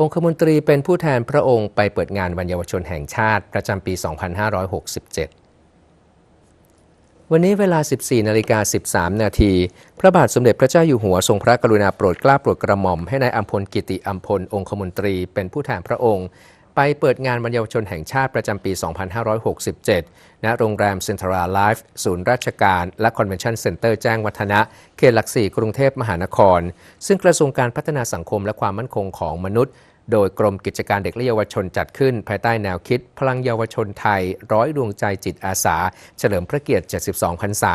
องคมนตรีเป็นผู้แทนพระองค์ไปเปิดงานวันเยาวชนแห่งชาติประจำปี 2567 วันนี้เวลา 14นาฬิกา13 นาที พระบาทสมเด็จพระเจ้าอยู่หัวทรงพระกรุณาโปรดเกล้าโปรดกระหม่อมให้นายอัมพลกิติอัมพลองคมนตรีเป็นผู้แทนพระองค์ ไปเปิดงานวันเยาวชนแห่งชาติประจำปี 2567 ณ โรงแรมเซ็นทรัลไลฟ์ศูนย์ราชการและคอนเวนชั่นเซ็นเตอร์แจ้งวัฒนะ เขตหลักสี่กรุงเทพมหานคร ซึ่งกระทรวงการพัฒนาสังคมและความมั่นคงของมนุษย์ โดยกรมกิจการเด็กและเยาวชนจัดขึ้น ภายใต้แนวคิด พลังเยาวชนไทย ร้อยดวงใจจิตอาสา เฉลิมพระเกียรติ 72 พรรษา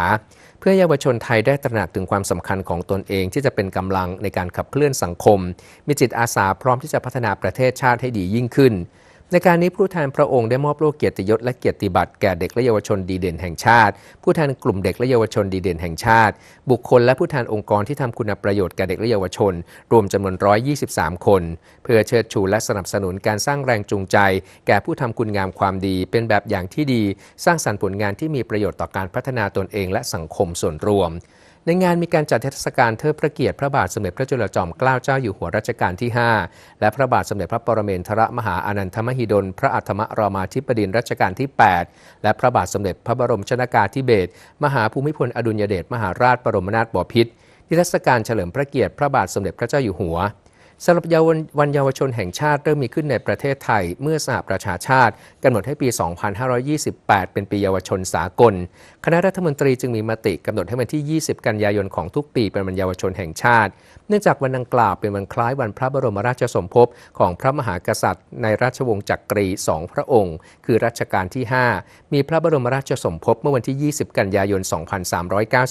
เพื่อเยาวชนไทยได้ตระหนักถึงความสำคัญของตนเองที่จะเป็นกำลังในการขับเคลื่อนสังคม มีจิตอาสาพร้อมที่จะพัฒนาประเทศชาติให้ดียิ่งขึ้น ในการนี้ผู้แทนพระองค์ได้มอบโล่เกียรติยศและเกียรติบัตรแก่เด็กและเยาวชนดีเด่นแห่งชาติ ผู้แทนกลุ่มเด็กและเยาวชนดีเด่นแห่งชาติ บุคคลและผู้แทนองค์กรที่ทำคุณประโยชน์แก่เด็กและเยาวชน รวมจำนวน 123 คน เพื่อเชิดชูและสนับสนุนการสร้างแรงจูงใจ แก่ผู้ทำคุณงามความดี เป็นแบบอย่างที่ดี สร้างสรรค์ผลงานที่มีประโยชน์ต่อการพัฒนาตนเองและสังคมส่วนรวม ในงานมีการจัดเทศกาลเทิดพระเกียรติพระบาทสมเด็จพระจุลจอมเกล้าเจ้าอยู่หัวรัชกาลที่ 5 และพระบาทสมเด็จพระปรเมนทรมหาอานันทมหิดล พระอัฐมรามาธิบดินทรรัชกาลที่ 8 และพระบาทสมเด็จพระบรมชนากาธิเบศรมหาภูมิพลอดุลยเดชมหาราชบรมนาถบพิตรนิทรรศการเฉลิมพระเกียรติพระบาทสมเด็จพระเจ้าอยู่หัว สำหรับเยาวันเยาวชนแห่งชาติเริ่มมีขึ้นในประเทศไทย เมื่อสหประชาชาติกำหนดให้ปี 2528 เป็นปีเยาวชนสากล คณะรัฐมนตรีจึงมีมติกำหนดให้วันที่ 20 กันยายนของทุกปีเป็นวันเยาวชนแห่งชาติ เนื่องจากวันดังกล่าวเป็นวันคล้ายวันพระบรมราชสมภพของพระมหากษัตริย์ ในราชวงศ์จักรีสองพระองค์ คือรัชกาลที่ 5 มีพระบรมราชสมภพเมื่อวันที่ 20 กันยายน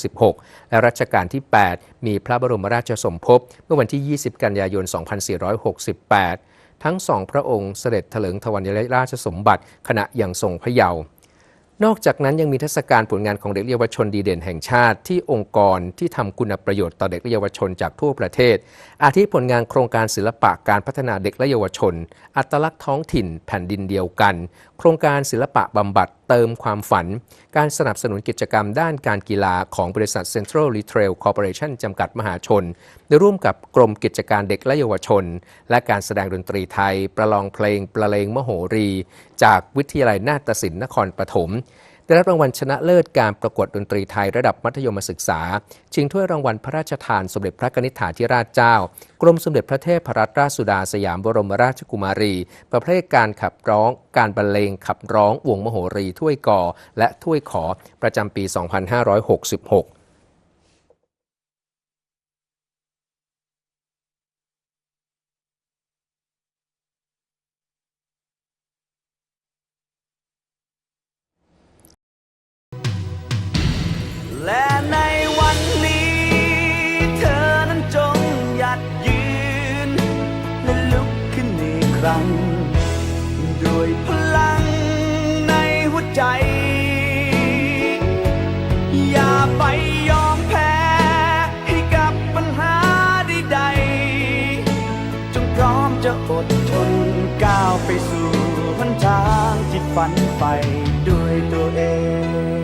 2396 และรัชกาลที่ 8 มีพระบรมราชสมภพเมื่อวันที่ 20 กันยายน2468 ทั้งสองพระองค์เสด็จถลิงถวัลยราชสมบัติขณะยังทรงพระเยาว์นอกจากนั้นยังมีเทศกาลผลงานของเด็กเยาวชนดีเด่นแห่งชาติที่องค์กรที่ทำคุณประโยชน์ต่อเด็กและเยาวชนจากทั่วประเทศ อาทิผลงานโครงการศิลปะการพัฒนาเด็กและเยาวชน อัตลักษณ์ท้องถิ่นแผ่นดินเดียวกัน โครงการศิลปะบำบัดเติมความฝัน การสนับสนุนกิจกรรมด้านการกีฬาของบริษัท Central Retail Corporation จำกัดมหาชน โดยร่วมกับกรมกิจการเด็กและเยาวชน และการแสดงดนตรีไทย ประลองเพลง ประเลงมโหรี จากวิทยาลัยนาฏศิลป์นครปฐมได้รับรางวัลชนะเลิศการประกวดดนตรีไทยระดับมัธยมศึกษา ชิงถ้วยรางวัลพระราชทานสมเด็จพระนิษฐาธิราชเจ้า กรมสมเด็จพระเทพรัตนราชสุดาสยามบรมราชกุมารี ประเภทการขับร้อง การบรรเลงขับร้อง วงมโหรีถ้วยกอและถ้วยขอประจำปี 2566 ใจ อย่าไปยอมแพ้ให้กับปัญหาใดๆจงพร้อมจะอดทนก้าวไปสู่หนทางที่ฝันไปด้วยตัวเอง